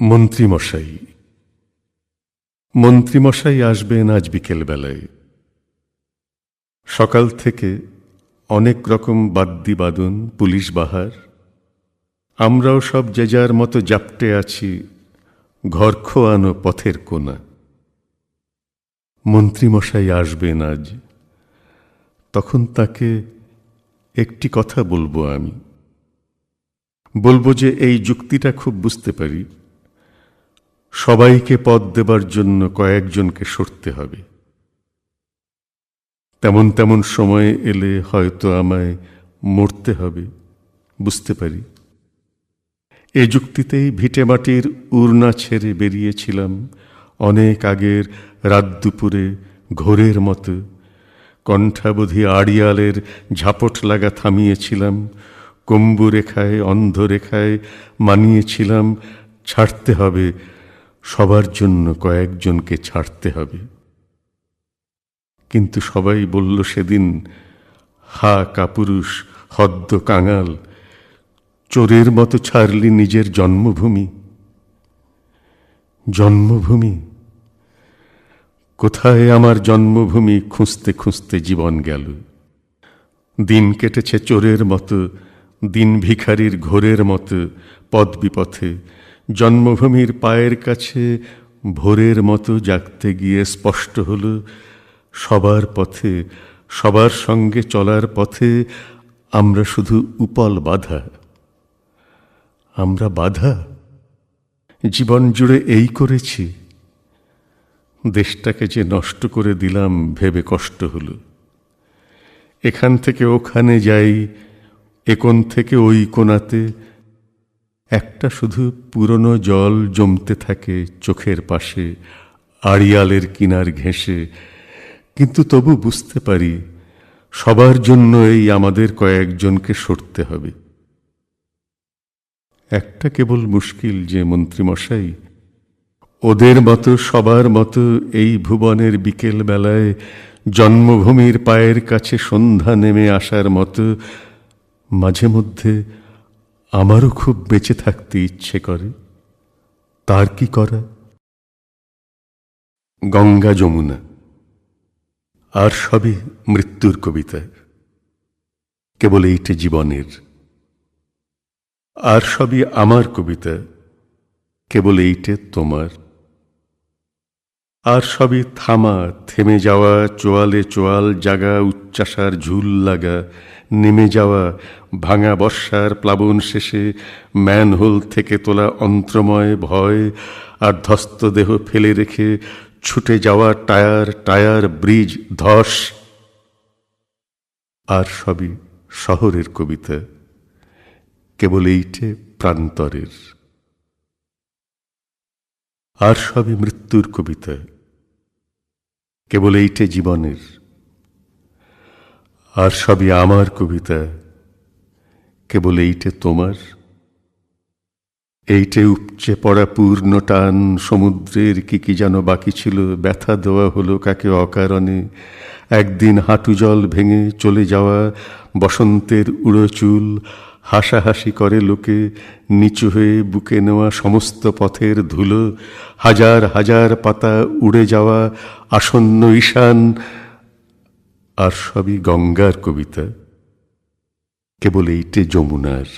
মন্ত্রীমশাই মন্ত্রীমশাই আসবেন আজ বিকেলবেলায়। সকাল থেকে অনেক রকম বাদ্যি বাদন পুলিশ বাহার। আমরাও সব যে যার মতো জাপটে আছি ঘর খোয়ানো পথের কোনা মন্ত্রীমশাই আসবেন আজ। তখন তাকে একটি কথা বলব আমি। বলব যে এই যুক্তিটা খুব বুঝতে পারি। সবাইকে পদ দেবার জন্য কয়েকজনকে সরতে হবে। তেমন তেমন সময় এলে হয়তো আমায় মরতে হবে, বুঝতে পারি। এ যুক্তিতেই ভিটেমাটির উড়না ছেড়ে বেরিয়েছিলাম অনেক আগের রাত দুপুরে ঘোরের মতো। কণ্ঠাবধি আড়িয়ালের ঝাপট লাগা থামিয়েছিলাম কম্বু রেখায় অন্ধ রেখায় মানিয়েছিলাম, ছাড়তে হবে সবার জন্য কয়েকজনকে ছাড়তে হবে। কিন্তু সবাই বলল সেদিন, হা, কাপুরুষ, হদ্দ, কাঙাল, চোরের মতো ছাড়লি নিজের জন্মভূমি। জন্মভূমি? কোথায় আমার জন্মভূমি? খুঁজতে খুঁজতে জীবন গেল। দিন কেটেছে চোরের মতো, দিন ভিখারির ঘোরের মতো পদ বিপথে জন্মভূমির পায়ের কাছে ভোরের মতো জাগতে গিয়ে স্পষ্ট হল, সবার পথে, সবার সঙ্গে চলার পথে আমরা শুধু উপল বাধা। আমরা বাধা? জীবন জুড়ে এই করেছি। দেশটাকে যে নষ্ট করে দিলাম ভেবে কষ্ট হলো। এখান থেকে ওখানে যাই একন থেকে ওই কোনাতে একটা শুধু পুরনো জল জমতে থাকে চোখের পাশে, আড়িয়ালের কিনার ঘেঁষে। কিন্তু তবু বুঝতে পারি, সবার জন্য এই আমাদের কয়েকজনকে সরতে হবে। একটা কেবল মুশকিল যে মন্ত্রীমশাই, ওদের মতো, সবার মতো এই ভুবনের বিকেল বেলায় জন্মভূমির পায়ের কাছে সন্ধ্যা নেমে আসার মতো, মাঝে মধ্যে আমারও খুব বেঁচে থাকতে ইচ্ছে করে। তার কি করা? গঙ্গা যমুনা। আর সবই মৃত্যুর কবিতা। কেবল এইটে জীবনের। আর সবই আমার কবিতা। কেবল এইটে তোমার। আর সবই থামা, থেমে যাওয়া, চোয়ালে চোয়াল জাগা, উচ্চাসার ঝুল লাগা, নেমে যাওয়া, ভাঙা বর্ষার প্লাবন শেষে ম্যানহোল থেকে তোলা অন্ত্রময় ভয় আর ধস্ত দেহ ফেলে রেখে ছুটে যাওয়া টায়ার টায়ার, ব্রিজ, ধস আর সবই শহরের কবিতা, কেবল এইটে প্রান্তরের। আর সবই মৃত্যুর কবিতা। কেবল এইটে জীবনের। আর সবই আমার কবিতা। কেবল এইটে তোমার। এইটে উপচে পড়া পূর্ণ টান, সমুদ্রের কি কি যেন বাকি ছিল, ব্যথা দেওয়া হলো কাকে অকারণে। একদিন হাঁটু জল ভেঙে চলে যাওয়া বসন্তের উড়ো চুল হাসাহাসি করে লোকে, নিচু হয়ে বুকে নেওয়া সমস্ত পথের ধুলো, হাজার হাজার পাতা উড়ে যাওয়া আসন্ন ঈশান, আর সবই গঙ্গার কবিতা, কেবল এইটে যমুনার।